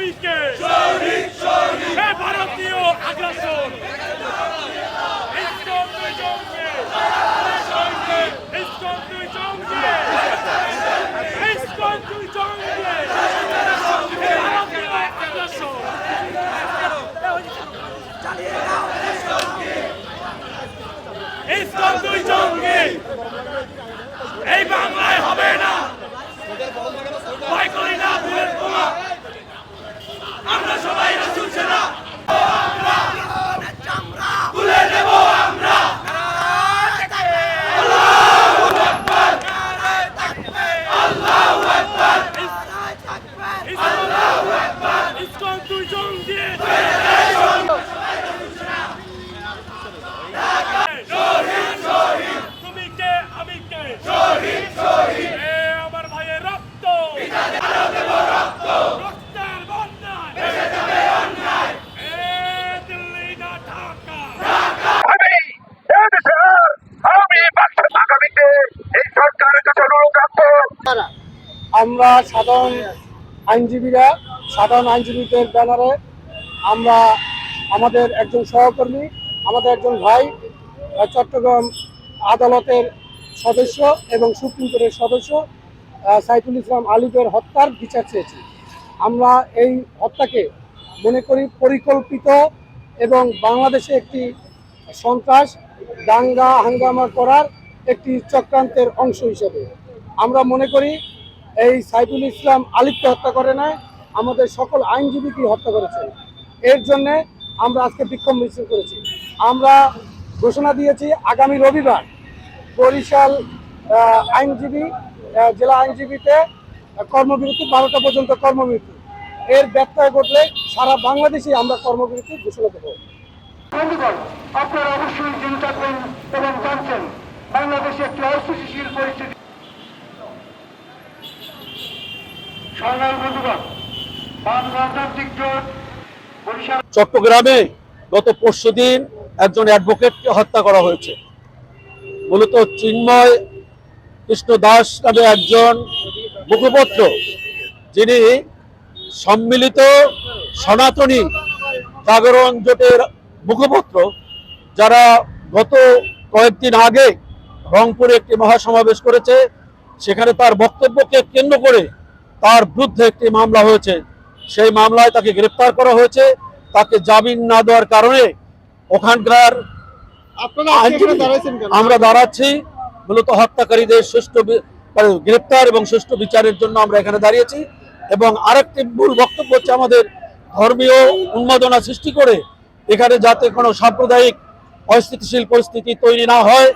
শ্রমিককে হে আমরা সাধারণ আইনজীবীরা, সাধারণ আইনজীবীদের ব্যানারে আমরা আমাদের একজন সহকর্মী, আমাদের একজন ভাই চট্টগ্রাম আদালতের সদস্য এবং সুপ্রিম কোর্টের সদস্য সাইফুল ইসলাম আলিফের হত্যার বিচার চেয়েছি। আমরা এই হত্যাকে মনে করি পরিকল্পিত এবং বাংলাদেশে একটি সন্ত্রাস দাঙ্গা হাঙ্গামা করার একটি চক্রান্তের অংশ হিসেবে। আমরা মনে করি এই সাইফুল ইসলাম আলিফকে হত্যা করে না আমাদের সকল আইনজীবীকে হত্যা করেছে এর জন্য আমরা আজকে বিক্ষোভ মিছিল করেছি। আমরা ঘোষণা দিয়েছি, আগামী রবিবার বরিশাল আইনজীবী জেলা আইনজীবীতে কর্মবিরতি, বারোটা পর্যন্ত কর্মবিরতি। এর ব্যত্যয় ঘটলে সারা বাংলাদেশে আমরা কর্মবিরতি ঘোষণা দেবো। বন্ধুগণ, আপনারা অবশ্যই জেনে থাকবেন এবং জানছেন বাংলাদেশে একটি অস্থিতিশীল পরিস্থিতি সংগ্রামী বন্ধুগণ বাম গণতান্ত্রিক জোট বরিশাল চট্টগ্রামে গত পরশুদিন একজন অ্যাডভোকেটকে হত্যা করা হয়েছে। মূলত চিন্ময় কৃষ্ণ দাস নামে একজন মুখপত্র, যিনি সম্মিলিত সনাতনী জাগরণ জোটের মুখপত্র, যারা গত কয়েকদিন আগে রংপুরে একটি মহাসমাবেশ করেছে। সেখানে তার বক্তব্যকে কেন্দ্র করে তার বিরুদ্ধে একটি মামলা হয়েছে। সেই মামলায় তাকে গ্রেপ্তার করা হয়েছে। তাকে জামিন না দেওয়ার কারণে ওখানকার আমরা দাঁড়াচ্ছি। মূলত হত্যাকারীদের সুষ্ঠু মানে গ্রেপ্তার এবং সুষ্ঠু বিচারের জন্য আমরা এখানে দাঁড়িয়েছি। এবং আরেকটি মূল বক্তব্য হচ্ছে আমাদের ধর্মীয় উন্মাদনা সৃষ্টি করে এখানে যাতে কোনো সাম্প্রদায়িক অস্থিতিশীল পরিস্থিতি তৈরি না হয়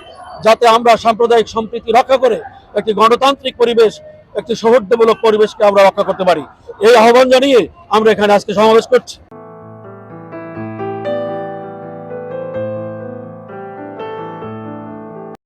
যাতে আমরা সাম্প্রদায়িক সম্প্রীতি রক্ষা করে একটি গণতান্ত্রিক পরিবেশ একটি সৌহার্দ্যমূলক পরিবেশকে আমরা রক্ষা করতে পারি। এই আহ্বান জানিয়ে আমরা এখানে আজকে সমাবেশ করছি।